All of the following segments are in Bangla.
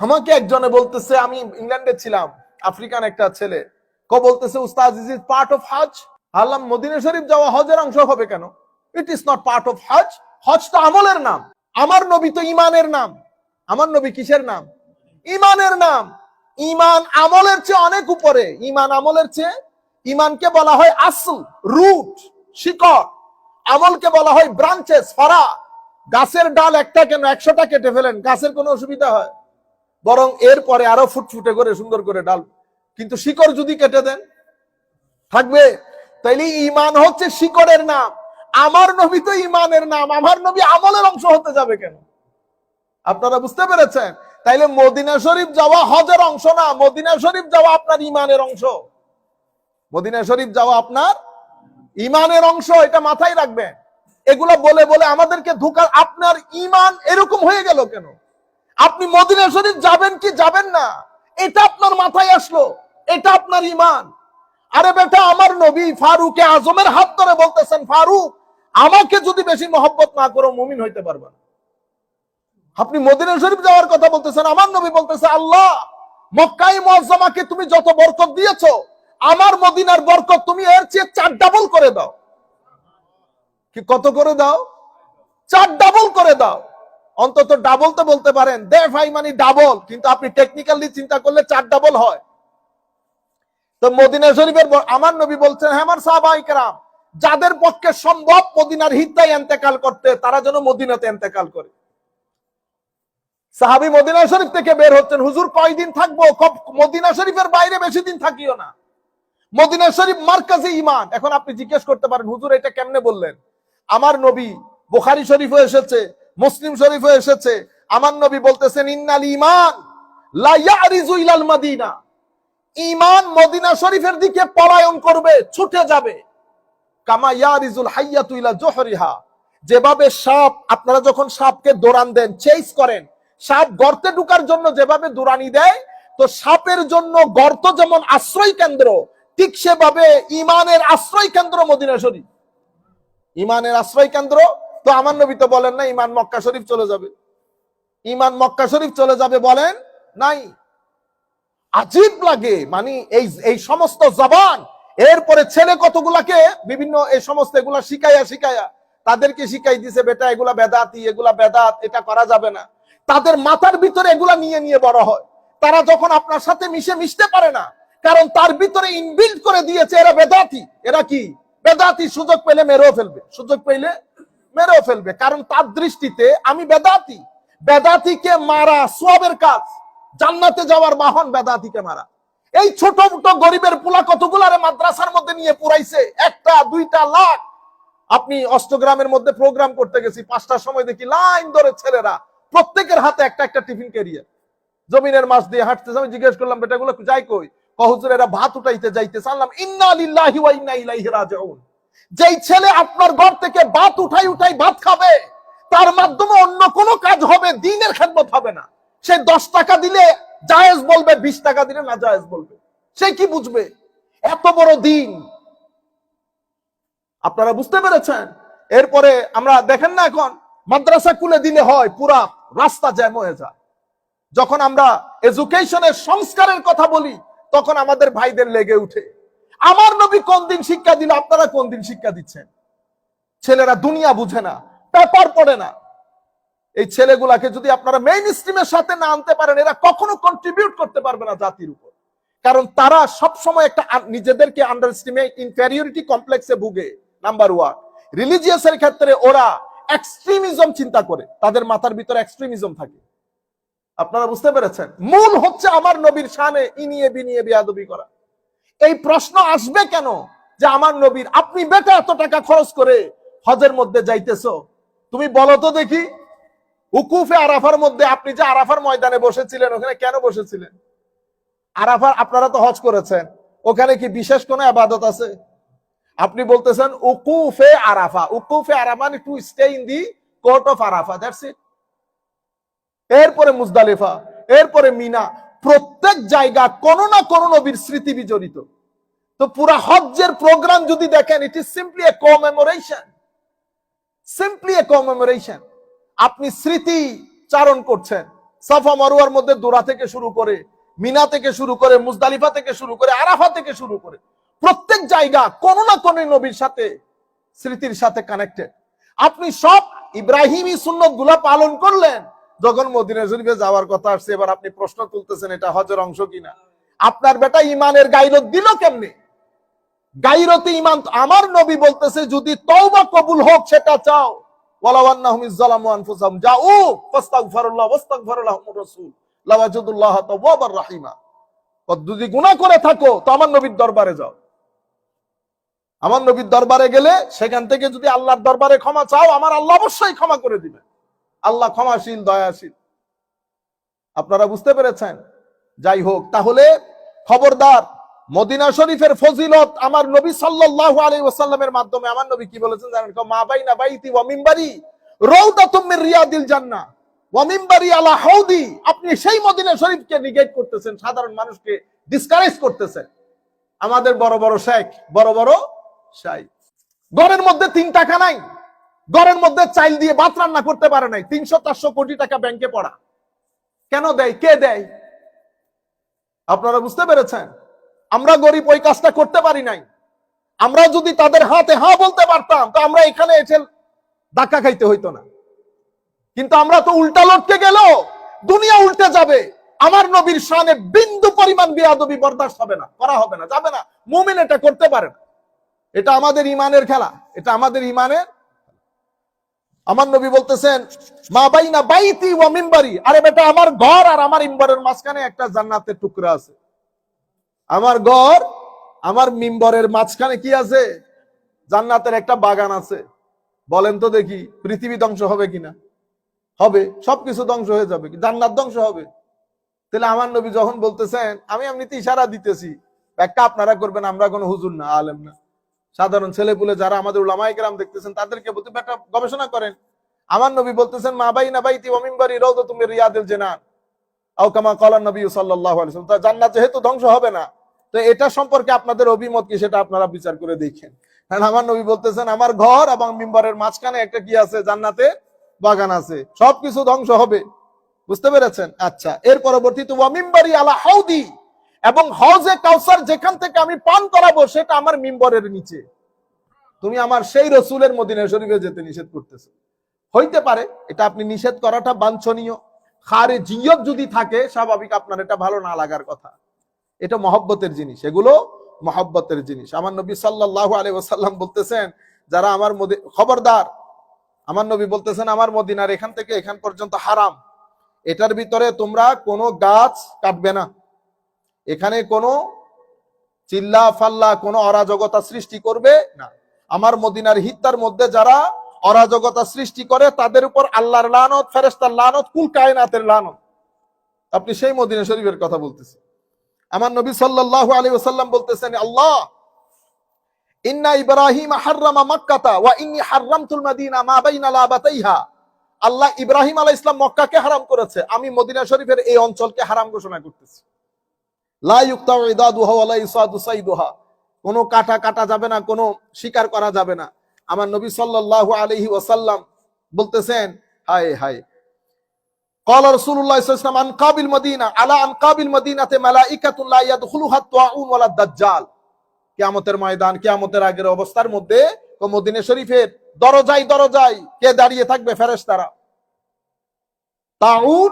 আমাকে একজনে বলতেছে, আমি ইংল্যান্ডে ছিলাম, আফ্রিকান একটা ছেলে। ক বলতেছে, উস্তাদ ইজ ইজ পার্ট অফ হজ আল্লাহ, মদিনা শরীফ যাওয়া হজের অংশ হবে কেন? It is not part of হজ হজ তো আমলের নাম। আমার নবী তো ইমানের নাম। আমার নবী কিসের নাম? ইমানের নাম। ইমান আমলের চেয়ে অনেক উপরে। ইমান আমলের চেয়ে ইমানকে বলা হয় আসল রুট শিকড়। আমলকে বলা হয় ব্রাঞ্চেস ফারা। গাছের ডাল একটা কেন? একশোটা কেটে ফেলেন। গাছের কোনো অসুবিধা হয়? বরং এরপরে আরও ফুটফুটে করে, সুন্দর করে ডাল। কিন্তু শিকড় যদি কেটে দেন, থাকবে? তাইলে ইমান হচ্ছে শিকড়ের নাম। আমার নবী তো ইমানের নাম, আমার নবী আমলের অংশ হতে যাবে কেন? আপনারা বুঝতে পেরেছেন? তাইলে মদিনা শরীফ যাওয়া হজের অংশ না, মদিনা শরীফ যাওয়া আপনার ইমানের অংশ। মদিনা শরীফ যাওয়া আপনার ইমানের অংশ, এটা মাথায় রাখবেন। এগুলো বলে বলে আমাদেরকে ধোকা আপনার ইমান এরকম হয়ে গেল কেন? আপনি মদিনা শরীফ যাবেন কি যাবেন না? এটা আপনার মাথায় আসলো, এটা আপনার ইমান আরে বেটা, আমার নবী ফারুকে আজমের হাত ধরে বলতেছেন, ফারুক, আমাকে যদি বেশি মহব্বত না করো, মুমিন হইতে পারবেন আপনি মদিনা শরীফ যাওয়ার কথা বলতেছেন, আমার নবী বলতেছে, আল্লাহ মক্কাই মুআজ্জামাকে তুমি যত বরকত দিয়েছ, আমার মদিনার বরকত তুমি এর চেয়ে চার ডাবল করে দাও। কি কত করে দাও? চার ডাবল করে দাও। অন্তত ডাবল তো বলতে পারেন। দে ভাই মানে ডাবল কিন্তু আপনি টেকনিক্যালি চিন্তা করলে চার ডাবল হয়। তো মদিনা শরীফের আমার নবী বলছেন হ্যাঁ আমার যাদের পক্ষে সম্ভব মদিনার হিদ্দায় এন্তেকাল করতে, তারা যেন মদিনাতে এন্তেকাল করে। সাহাবি মদিনা শরীফ থেকে বের হচ্ছেন, হুজুর, কয়দিন থাকব? মদিনা শরীফের বাইরে বেশি দিন থাকিও না। মদিনা শরীফ মার্কাজে ইমান এখন আপনি জিজ্ঞেস করতে পারেন, হুজুর, এটা কেমনে বললেন? আমার নবী বুখারি শরীফও এসেছে মুসলিম শরীফও এসেছে। আমার নবী বলতেছেন, ইন্নাল ইমান লা মাদিনা। ইমান মদিনা শরীফের দিকে পলায়ন করবে, ছুটে যাবে। কামা ইয়ারিজুল হাইয়াতু জোহরিহা। যেভাবে সাপ, আপনারা যখন সাপকে দৌড়ান দেন চেস করেন, সাপ গর্তে ঢুকার জন্য যেভাবে দৌড়ানি দেয়, তো সাপের জন্য গর্ত যেমন আশ্রয় কেন্দ্র, ঠিক সেভাবে ইমানের আশ্রয় কেন্দ্র মদিনা শরীফ। ইমানের আশ্রয় কেন্দ্র তো আমার নবী তো বলেন না ইমান মক্কা শরীফ চলে যাবে। ইমান মক্কা শরীফ চলে যাবে বলেন নাই। আজীব লাগে মানে এই এই সমস্ত জবান, এরপরে ছেলে কতগুলাকে, বিভিন্ন এই সমস্ত এগুলা শিখাইয়া শিখাইয়া, তাদেরকে শিখাই দিছে, বেটা, এগুলা বেদাতি, এগুলা বেদাত, এটা করা যাবে না। তাদের মাথার ভিতরে এগুলা নিয়ে নিয়ে বড় হয়। তারা যখন আপনার সাথে মিশে মিশতে পারে না, কারণ তার ভিতরে ইনবিল্ড করে দিয়েছে এরা বেদাতি। এরা কি? বেদাতি সুযোগ পেলে মেরেও ফেলবে। সুযোগ পেলে মেরেও ফেলবে। কারণ তার দৃষ্টিতে আমি বেদাতি। বেদাতিকে মারা সোয়াবের কাজ। জান্নাতে যাওয়ার বাহন বেদাতিকে মারা। এই ছোট মোটো গরিবের পোলা কতগুলারে মাদ্রাসার মধ্যে নিয়ে পুরাইছে? একটা, দুইটা, লাখ। আপনি অষ্টগ্রামের মধ্যে প্রোগ্রাম করতে গেছি, পাঁচটার সময় দেখি লাইন ধরে ছেলেরা প্রত্যেকের হাতে একটা একটা টিফিন ক্যারিয়ার জমিনের মাছ দিয়ে হাঁটতেছে। আমি জিজ্ঞেস করলাম, বেটাগুলো যাই কই? কহুজুর এরা ভাত উঠাইতে যাইতে সাল্লাম ইন্না লিল্লাহি ওয়া ইন্না ইলাইহি রাজিউন। যেই ছেলে আপনার ঘর থেকে ভাত উঠাই উঠাই ভাত খাবে, তার মাধ্যমে অন্য কোনো কাজ হবে, দিনের খেদমত হবে না। সে দশ টাকা দিলে জায়েজ বলবে, বিশ টাকা দিলে না জায়েজ বলবে। সে কি বুঝবে? এত বড় দিন। আপনারা বুঝতে পেরেছেন? এরপরে আমরা দেখেন না এখন, মাদ্রাসা খুলে দিলে হয় পুরা রাস্তা জ্যাম হয়ে যায়। যখন আমরা এডুকেশনের সংস্কারের কথা বলি, তখন আমাদের ভাইদের লেগে উঠে। আমার নবী কোন দিন শিক্ষা দিল, আপনারা কোন দিন শিক্ষা দিচ্ছেন? ছেলেরা দুনিয়া বুঝে না, পেপার পড়ে না। এই ছেলেগুলাকে যদি আপনারা মেইন স্ট্রিমের সাথে না আনতে পারেন, এরা কখনো কন্ট্রিবিউট করতে পারবে না জাতির উপর। কারণ তারা সব সময় একটা নিজেদেরকে আন্ডার স্টিমে ইনফেরিয়রিটি কমপ্লেক্সে ভুগে নাম্বার ওয়ান রিলিজিয়াসের ক্ষেত্রে ওরা এক্সট্রিমিজম চিন্তা করে, তাদের মাথার ভিতরে এক্সট্রিমিজম থাকে। আপনারা বুঝতে পেরেছেন? মূল হচ্ছে আমার নবীর শানে ইনিয়ে বিনিয়ে বিয়াদবি করা। এই প্রশ্ন আসবে কেন? যে আমার নবীর, আপনি বেটা এত টাকা খরচ করে হজের মধ্যে যাইতেছো? তুমি বলো তো দেখি। উকুফে আরাফার মধ্যে আপনি যে আরাফার ময়দানে বসেছিলেন, ওখানে কেন বসেছিলেন? আরাফার, আপনারা তো হজ করেছেন। ওখানে কি বিশেষ কোনো আবাদত আছে? আপনি বলতেছেন উকুফে Arafah. উকুফে Arafah to stay in the court of Arafah that's it এরপরে মুজদালিফা, এরপরে মিনা। প্রত্যেক জায়গা কোন না কোন নবীর স্মৃতি বিজড়িত। তো পুরা হজ্জের প্রোগ্রাম যদি দেখেন it is simply a commemoration simply a commemoration আপনি স্মৃতি চারণ করছেন। সাফা মারুয়ার মধ্যে দোরা থেকে শুরু করে, মিনা থেকে শুরু করে, মুজদালিফা থেকে শুরু করে, আরাফা থেকে শুরু করে, প্রত্যেক জায়গা কোনো না কোনো নবীর সাথে স্মৃতির সাথে কানেক্টেড আপনি সব ইব্রাহিমী সুন্নতগুলা পালন করলেন যখন মদিনা শরীফে যাওয়ার কথা আসছে, এবার আপনি প্রশ্ন তুলতেছেন এটা হজের অংশ কিনা? আপনার বেটা ইমানের গাইরত দিল কেমনে? গাইরতে ইমান আমার নবী বলতেছে, যদি তওবা কবুল হোক, সেটা চাও। যদি করে থাকো, তো আমার নবীর দরবারে যাও। আমার নবীর দরবারে গেলে সেখান থেকে যদি আল্লাহর দরবারে ক্ষমা চাও, আমার আল্লাহ অবশ্যই ক্ষমা করে দিবে আল্লাহ ক্ষমাশীল, দয়াশীল। আপনারা বুঝতে পেরেছেন? যাই হোক, তাহলে খবরদার, মদিনা শরীফের ফজিলত আমার নবী সাল্লাল্লাহু আলাইহি ওয়াসাল্লামের মাধ্যমে, আমার নবী কি বলেছেন জানেন? মা বাইনা বাইতি ওয়া মিম্বারি রাউদাতুম মির রিয়াদিল জান্নাহ ওয়া মিম্বারি আলা হাউদি। আপনি সেই মদিনা শরীফকে নিগেট করতেছেন, সাধারণ মানুষকে ডিসকারেজ করতেছেন। আমাদের বড় বড় শেখ, বড় বড় শাই ঘরের মধ্যে তিন টাকা নাই ঘরের মধ্যে চাইল দিয়ে ভাত রান্না করতে পারে নাই। তিনশো, চারশো কোটি টাকা ব্যাংকে পড়া। কেন দেয়? কে দেয়? আপনারা বুঝতে পেরেছেন? আমরা গরিব ওই কাজটা করতে পারি নাই। আমরা যদি তাদের হাতে হা বলতে পারতাম, তো আমরা এখানে এসে ধাক্কা খাইতে হইতো না। কিন্তু আমরা তো উল্টা লটকে গেল দুনিয়া উল্টে যাবে। আমার নবীর শানে বিন্দু পরিমাণ বিয়াদবি বরদাস্ত হবে না, করা হবে না, যাবে না। মুমিন এটা করতে পারে না। এটা আমাদের ইমানের খেলা। এটা আমাদের ইমানের আমার নবী বলতেছেন, মা বাইনা বাইতি ওয়া মিম্বারি। আরে বেটা, আমার ঘর আর আমার ইম্বরের মাঝখানে একটা জান্নাতের টুকরা আছে। আমার ঘর, আমার মিম্বরের মাঝখানে কি আছে? জান্নাতের একটা বাগান আছে। বলেন তো দেখি, পৃথিবী ধ্বংস হবে কিনা? হবে, সবকিছু ধ্বংস হয়ে যাবে জান্নাত ধ্বংস হবে। তাহলে আমার নবী যখন বলতেছেন, আমি এমনিতে ইশারা দিতেছি। একটা আপনারা করবেন, আমরা কোনো হুজুর না, আলেম না। সাধারণ ছেলেপুলে যারা আমাদের উলামায়ে কেরাম দেখতেছেন, তাদেরকে বলতে একটা গবেষণা করেন। আমার নবী বলতেছেন, মা বাই না বাইতি ওমিম্বারি রওদা তুমি রিয়াদিল কলান নবী আলাইহি তা জান্নাত যেহেতু ধ্বংস হবে না, তো এটা সম্পর্কে আপনাদের অভিমত কি সেটা আপনারা বিচার করে দেখেন। কারণ আমার নবী বলতেছেন, আমার ঘর এবং মিম্বরের মাঝখানে একটা কি আছে? জান্নাতে বাগান আছে। সবকিছু ধ্বংস হবে। বুঝতে পেরেছেন? আচ্ছা এর পরবর্তীতে ওয়ামিম্বারি আলা হাউদি। এবং হজে কাউসার যেখান থেকে আমি পান করাবো, সেটা আমার মিম্বরের নিচে। তুমি আমার সেই রসুলের মদিনা শরীফে যেতে নিষেধ করতেছো। হইতে পারে, এটা আপনি নিষেধ করাটা বাঞ্ছনীয়। খারে জিয়ত যদি থাকে, স্বাভাবিক আপনার এটা ভালো না লাগার কথা। এটা মহব্বতের জিনিস, এগুলো মহব্বতের জিনিস। আমার নবী সাল্লাহ ওয়াসাল্লাম বলতেছেন, যারা আমার খবরদার, আমার নবী বলতেছেন, আমার মদিনার এখান থেকে এখান পর্যন্ত হারাম। এটার ভিতরে তোমরা কোনো গাছ কাটবে না। এখানে কোনো চিল্লা ফাল্লা, কোনো অরাজকতা সৃষ্টি করবে না। আমার মদিনার হিত্তার মধ্যে যারা অরাজকতা সৃষ্টি করে, তাদের উপর আল্লাহর লানত ফেরেস্তার লানত, কুল কায়নাতের লানত। আপনি সেই মদিনা শরীফের কথা বলতেছেন। আমার নবী সাল্লাল্লাহু আলাইহি ওয়াসাল্লাম বলতেছেন, আল্লাহ, ইন্না ইব্রাহিম হাররামা মাক্কাতা ওয়া ইন্নী হাররামতুল মাদিনা মা বাইনা লাবাতাইহা। আল্লাহ ইব্রাহিম আলাইহিস সালাম মক্কাকে হারাম করেছে। আমি মদিনা শরীফের এই অঞ্চলকে হারাম ঘোষণা করতেছি। লা ইউক্তাউ ইদাদুহা ওয়া লা ইসাদু সাইদুহা কোনো কাটা কাটা যাবে না কোনো শিকার করা যাবে না আমার নবী সাল্লাল্লাহু আলাইহি ওয়াসাল্লাম বলতেছেন হায় হায় قال رسول الله صلى الله عليه وسلم عن قابل مدينة على عن قابل مدينة ملائكة لا يدخلها الطاعون ولا الدجال কিয়ামতের ময়দান কিয়ামতের আগের অবস্থার মধ্যে ও মদিনা শরীফের দরজায় দরজায় কে দাঁড়িয়ে থাকবে ফেরেশতারা তাউন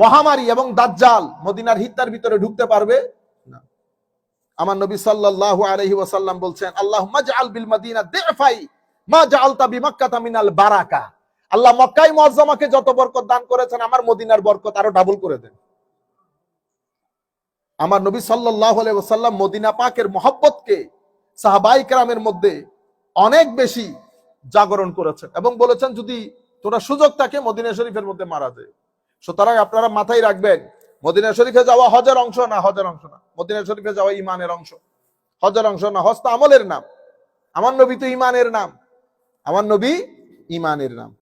মহামারী এবং দাজ্জাল মদিনার হিত্তার ভিতরে ঢুকতে পারবে না। আমার নবী সাল্লাল্লাহু আলাইহি ওয়াসাল্লাম বলছেন, আল্লাহুম্মা জাআল বিল মাদিনা দিফাই, মা জাআলতা বিমাক্কাতা মিনাল বারাকা। আল্লাহ মক্কাই মুআজ্জামাকে যত বরকত দান করেছেন, আমার মদিনার বরকত আরও ডাবল করে দেন। আমার নবী সাল্লাল্লাহু আলাইহি ওয়াসাল্লাম মদিনা পাকের মহব্বতকে সাহাবাই কেরামের মধ্যে অনেক বেশি জাগরণ করেছেন এবং বলেছেন, যদি তোরা সুযোগ থাকে, মদিনা শরীফের মধ্যে মারা যায়। সুতরাং আপনারা মাথায় রাখবেন, মদিনা শরীফে যাওয়া হজের অংশ না, হজের অংশ না। মদিনা শরীফে যাওয়া ইমানের অংশ। হজের অংশ না হস্ত আমলের নাম। আমার নবী তো ইমানের নাম। আমার নবী ইমানের নাম।